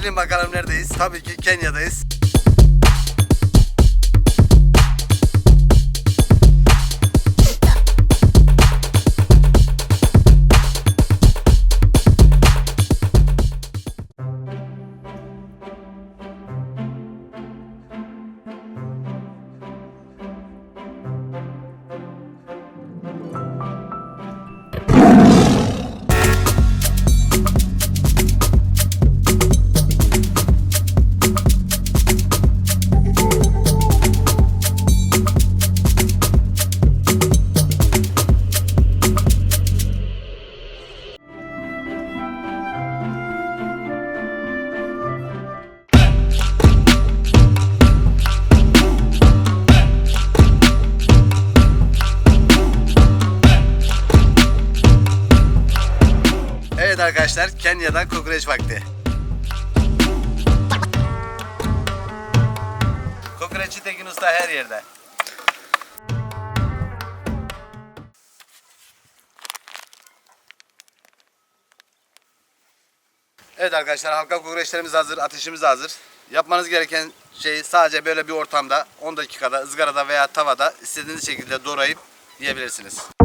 Bilin bakalım neredeyiz? Tabii ki Kenya'dayız. Evet arkadaşlar Kenya'dan kokoreç vakti. Kokoreççi Tekin Usta her yerde. Evet arkadaşlar halka kokoreçlerimiz hazır, ateşimiz hazır. Yapmanız gereken şey sadece böyle bir ortamda 10 dakikada ızgarada veya tavada istediğiniz şekilde doğrayıp yiyebilirsiniz.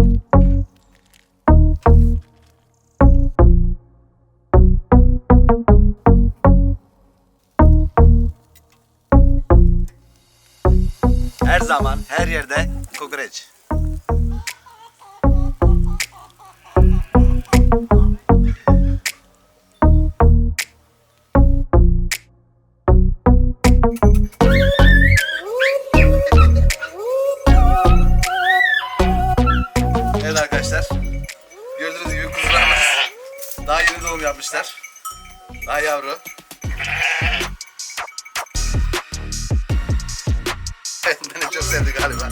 Her zaman, her yerde kokoreç. Evet arkadaşlar. Gördüğünüz gibi kuzularımız daha yeni doğum yapmışlar. Daha yavru. Galiba.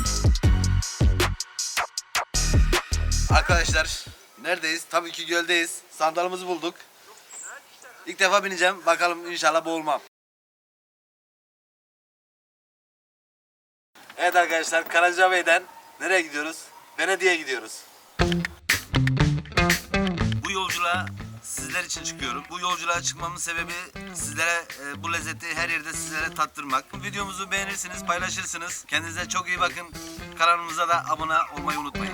Arkadaşlar neredeyiz? Tabii ki göldeyiz. Sandalımızı bulduk. İlk defa bineceğim. Bakalım inşallah boğulmam. Evet arkadaşlar Karacabey'den nereye gidiyoruz? Venedik'e gidiyoruz. Bu yolculuğa sizler için çıkıyorum. Bu yolculuğa çıkmamın sebebi sizlere e, bu lezzeti her yerde sizlere tattırmak. Videomuzu beğenirsiniz, paylaşırsınız. Kendinize çok iyi bakın. Kanalımıza da abone olmayı unutmayın.